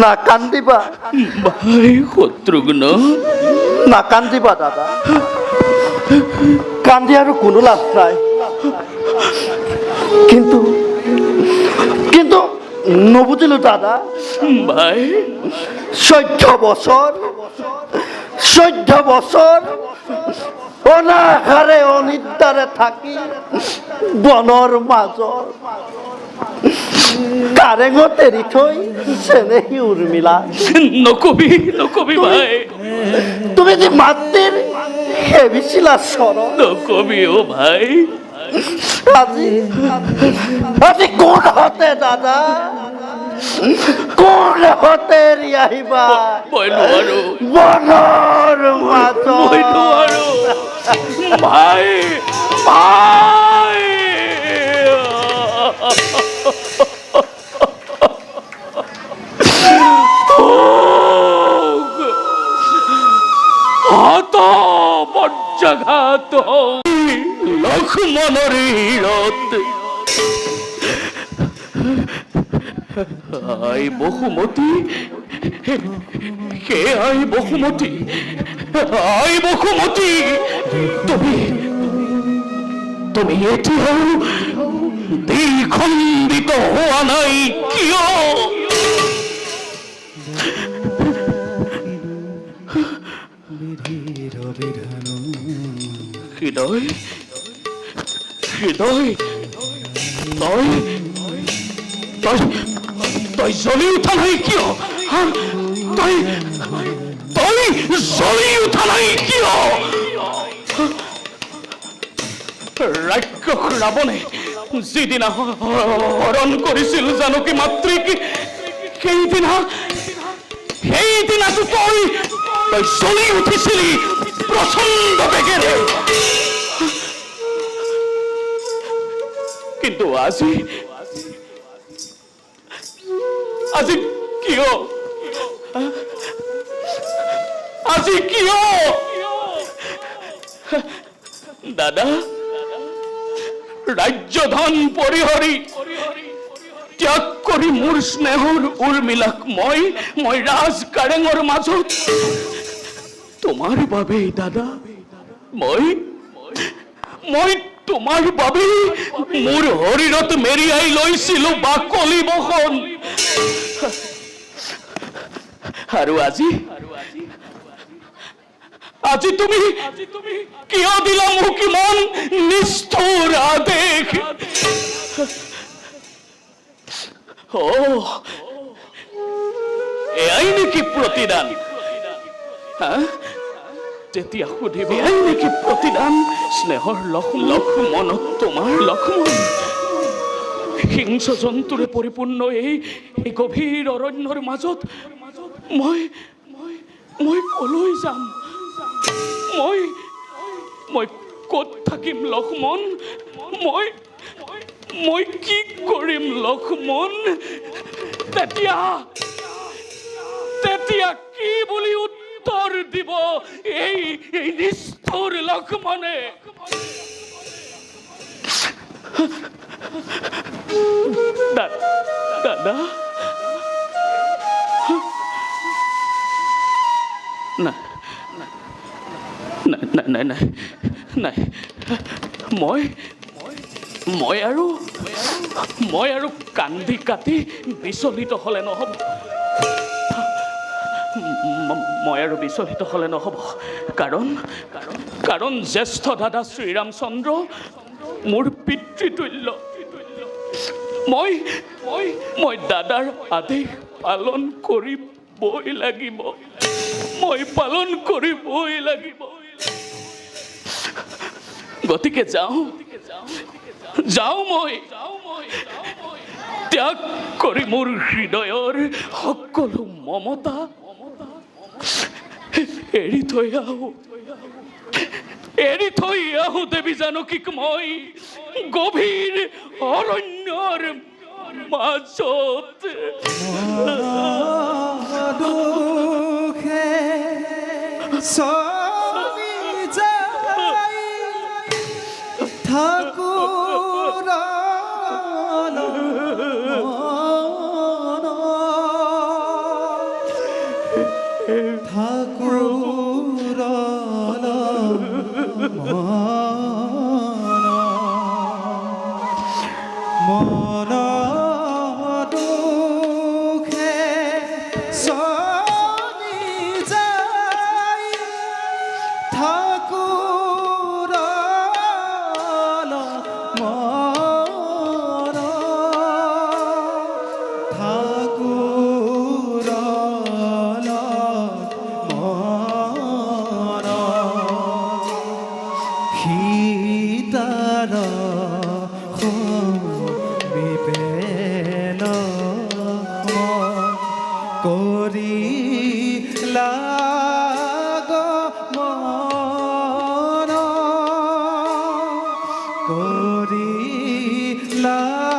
না কান্দিবা। ভাই শত্ৰুঘ্ন না কান্দিবা দাদা। কান্দি আৰু কোনো লাভ নাই। কিন্তু কিন্তু নবুজিলো দাদা ভাই। চৈধ্য বছৰ চৈধ্য বছৰ অনাহাৰে অনিদ্ৰাৰে থাকি বনৰ মাজত কাৰেঙত এৰি থৈ চেনেহী উৰ্মিলা নকবি নকবি ভাই। তুমি যে মাতৃৰ সেবিছিলা চৰণ নকবি অ ভাই। আজি আজি কোন হতে দাদা? কোন হতে আহিবা মই নোৱাৰো বনৰ মই মাজত নোৱাৰো ভাই ভাই। বজ্জাঘাত লক্ষ্মণৰ হীৰত আই বসুমতী কে আই বসুমতী আই বসুমতী তুমি তুমি এতিয়াও দ্বিখণ্ডিত হোৱা নাই, কিয়? হৃদয় হৃদয় তই তই তই জ্বলি উঠা নাই কিয়? তই তই জ্বলি উঠা নাই কিয় ৰাক্ষস ৰাৱণে যিদিনা হৰণ কৰিছিল জানকী মাতৃক সেইদিনা সেইদিনাতো তই তই জ্বলি উঠিছিলি প্ৰচণ্ড বেগেৰে কিন্তু আজি আজি কিয় আজি কিয় দাদা ৰাজ্যধন পৰিহৰি ত্যাগ কৰি মোৰ স্নেহৰ উৰ্মিলাক মই মই ৰাজ কাৰেঙৰ মাজত তোমাৰ বাবেই দাদা, মই মই তোমাৰ বাবেই মোৰ শৰীৰত মেৰিয়াই লৈছিলো বাকলি বসন আৰু আজি আজি তুমি কিয় দিলা মোক ইমান নিষ্ঠুৰ আদেশ। অ এয়াই নেকি প্ৰতিদান হা তেতিয়া সুধিবি এয়াই নেকি প্ৰতিদান? স্নেহৰ লখ মনত তোমাৰ? লক্ষ্মণ। হিংস জন্তুৰে পৰিপূৰ্ণ এই এই গভীৰ অৰণ্যৰ মাজত মই মই মই কলৈ যাম? মই মই ক'ত থাকিম লক্ষ্মণ? মই মই কি কৰিম লক্ষ্মণ? তেতিয়া তেতিয়া কি বুলি উত্তৰ দিব? লক্ষ্মণে দাদা নাই নাই নাই নাই নাই মই মই আৰু মই আৰু কান্দি কাটি বিচলিত হ'লে নহ'ব। মই আৰু বিচলিত হ'লে নহ'ব। কাৰণ কাৰণ জ্যেষ্ঠ দাদা শ্ৰীৰামচন্দ্ৰ, মোৰ পিতৃতুল্য। মই মই মই দাদাৰ আদেশ পালন কৰিবই লাগিব। মই পালন কৰিবই লাগিব। গতিকে যাওঁ। যাওঁ মই। ত্যাগ কৰি মোৰ হৃদয়ৰ সকলো মমতা এৰি থৈ আহোঁ। এৰি থৈ আহোঁ দেৱী জানকীক মই। গভীৰ অৰণ্যৰ মাজত দুখে চলি যায় ঠাকুৰ বিপেন করি লাগ মন করি লাগ